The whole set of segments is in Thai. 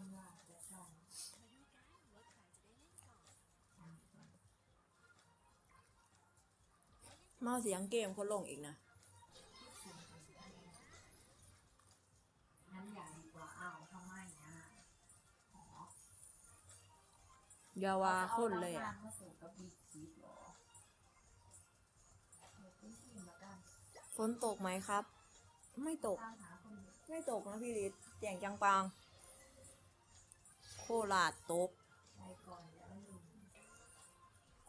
มว่าจะใช่มาเสียงเกมเขาลงอีกนะงั้นอย่าดีกว่าอ้าวทำไมอะอ๋ออยาวาคนเลยอาอะตามมาสู่กับบีคีฟเหรอเดี๋ยวขึ้นทีมละกันฝนตกไหมครับ ไม่ตกตามหาคนเดียวไม่ตกนะพี่ฤทธิ์แจ่งจังปางโคราชตกไปก่อนแล้วลืม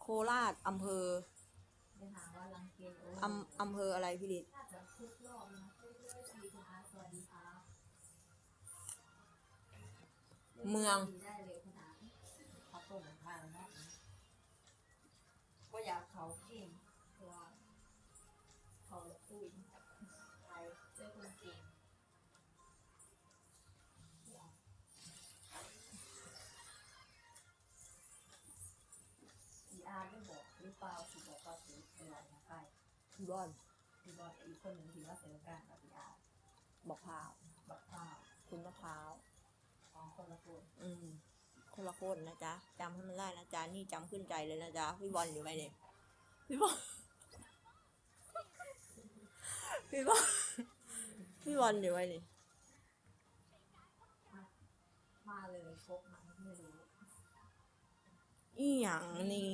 โคราชอำเภอไปหาว่าลังเกโออำอำเภออะไรพี่ฤทธิ์น่าจะทุกรอบนะเรื่อยๆดีคุณอาสวัสดีครับเมืองได้เลยคุณอาเขาเปิดหลังคาแล้วนะก็อยากเขาเก่งตัวเขาตุ้ย เปล่าที่บอกว่าซื้ออะไรนะไปพี่บอลที่บอกอีกคนหนึ่งที่ว่าเซลล์การกับพีอาร์บอกพร้าวบอกข้าวคุณมะพร้าว ของคนละคนอืม คนละคนนะจ๊ะจำให้มันได้นะจ๊ะนี่จำขึ้นใจเลยนะจ๊ะพี่บอลอยู่ไหมเนี่ยพี่บอลพี่บอลพี่บอลอยู่ไหมนี่มามาเลยครบไหมไม่รู้ อีหยังนี่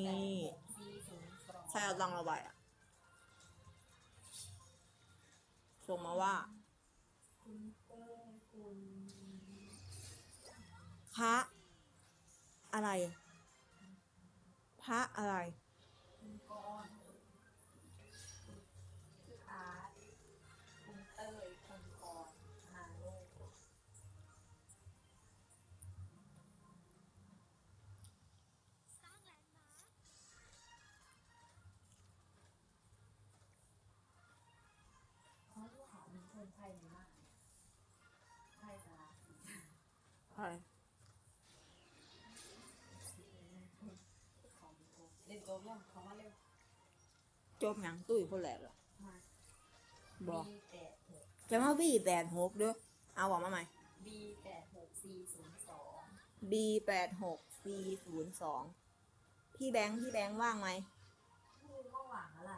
ใครเอาตังเราไปอะส่งมาว่าพระอะไร พระอะไร เล่นโกมยังเขามาเร็วจบหยังตุ้ยคนแรกเหรอมาบอก B แปดหกจะมาบีแปดหกเด้อเอาบอกมาใหม่ B แปดหก C ศูนย์สอง B แปดหก C ศูนย์สองพี่แบงค์พี่แบงค์ว่างไหมครูว่าหวังอะไร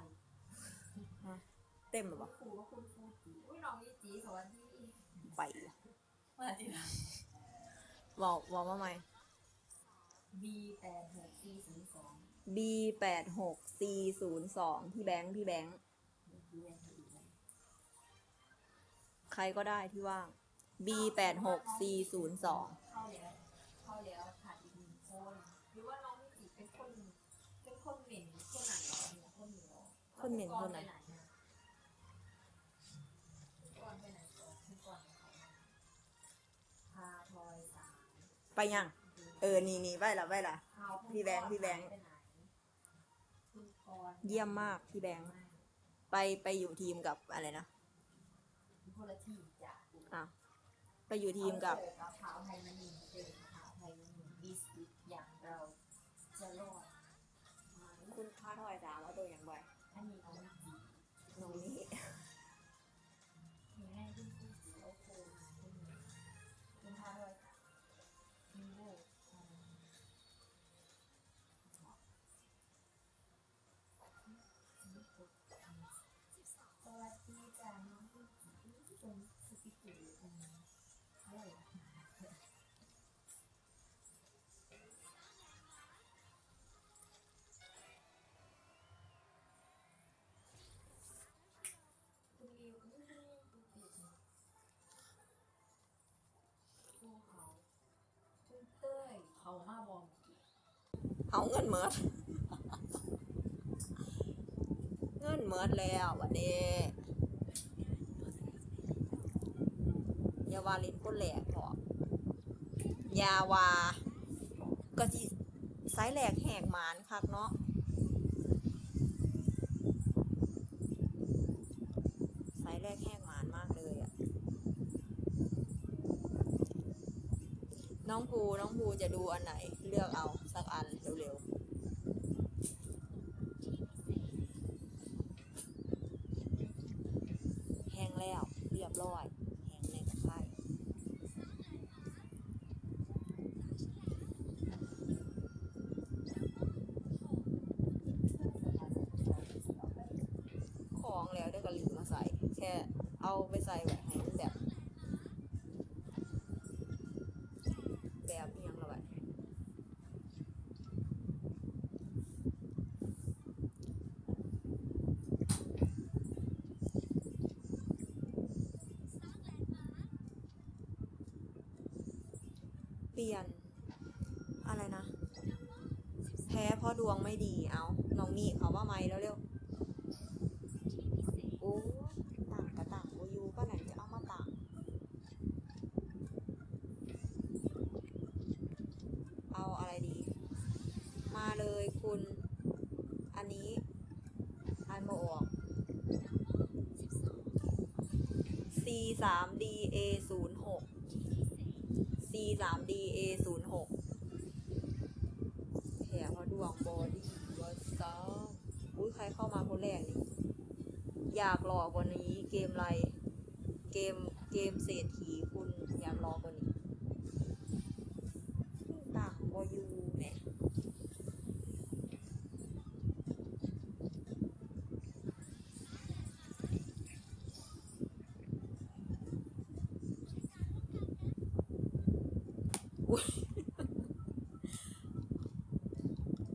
เต็มหรือเปล่าครูว่าคุณครูจีอุ้ยน้องนี่จีสวัสดีไปมาจีนะ บอกบอกมาใหม่ B แปดหก C ศูนย์สอง B แปดหก C ศูนย์สองพี่แบงค์พี่แบงค์ใครก็ได้ที่ว่าง B แปดหก C ศูนย์สองเข้าแล้วเข้าแล้วขาดอีกหนึ่งคนหรือว่าน้องนี่จีเป็นคนเป็นคนเหม็นคนไหนหรอเนี่ยคนเหนียวคนเหม็นคนไหนก่อนไปไหนก่อนก่อนไปเขาพาทอยสามไปยัง เออ นี่นี่ไปละไปละพี่แบงค์พี่แบงค์ เยี่ยมมากพี่แบงค์ไปไปอยู่ทีมกับอะไรนะคนละทีมจ้ะอะไปอยู่ทีมกับเอาเจอกับขาวไทยมณีเจอขาวไทยมณีบิสกิตอย่างเราจะรอดไหมคุณค่าถอยสามเอาตัวอย่างไรอันนี้น้องจีน้องนี้ เกตอืมอะไรอะคุณมิวคุณมิวคุณปิดภูเขาคุณเต้ยเขามาบอมเอาเงินเมิด เงินเมิดแล้ววันนี้ อยาวาลินคนแหลกพอยาวาก็สิไซส์แหลกแหกหมานคักเนาะไซส์แรกแหกหมานมากเลยอะน้องภูน้องภูจะดูอันไหน เลือกเอาสักอันเร็ว เอาไปใส่แบบให้แบบ แบบอิหยังละบัดเปลี่ยนอะไรนะ แพ้เพราะดวงไม่ดีเอาน้องนี่เขาว่าไม่แล้วเร็วโอ้ต่างกับต่างโอยูก็ไหนจะเอามาต่าง เอาอะไรดี มาเลยคุณ อันนี้อันมาออก C 3 D A 0 6 C 3 D A 0 6แผลเพราะดวงบอดี้วัสซาอุ้ยใครเข้ามาคนแรกนี่ อยากรอกว่านี้เกมอะไร เกมเกมเศรษฐีคุณอยากรอกว่านี้ต่างบอยูแหมอุ๊ย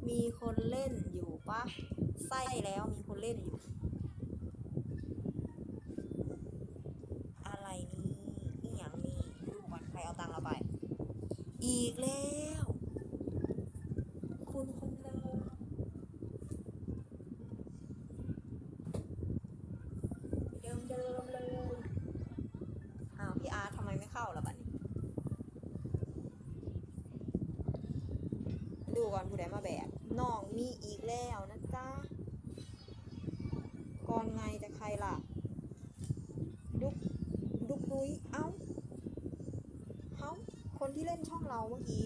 มีคนเล่นอยู่ปะไส้แล้วมีคนเล่นอยู่ อะไรนี่นี่อย่างนี้ดูก่อนใครเอาตังเราไป อีกแล้ว คุณคนเดิมเดิมเดิมเลยอ้าวพี่อาร์ตทำไมไม่เข้าล่ะบัดนี้ ดู ก่อนผู้ใดมาแบกน้องมีอีกแล้วนะจ๊ะก่อนไงจะใครล่ะ ดุกดุกนุ้ยเอ้าเอ้าคนที่เล่นช่องเราเมื่อกี้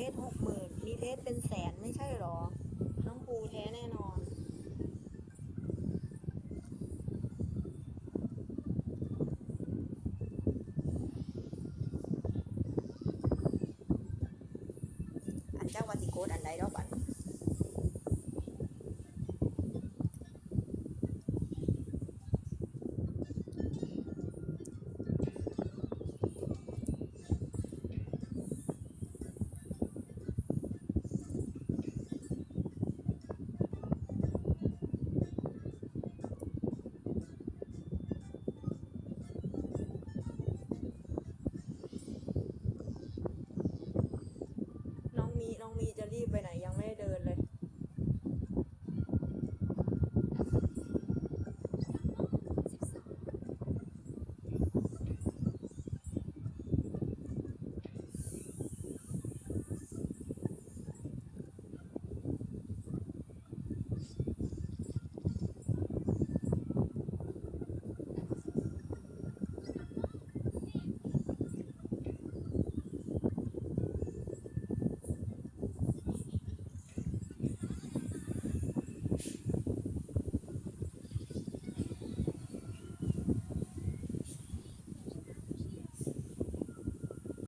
เทสหกหมื่นมีเทสเป็นแสนไม่ใช่หรอ น้องปูแท้แน่นอน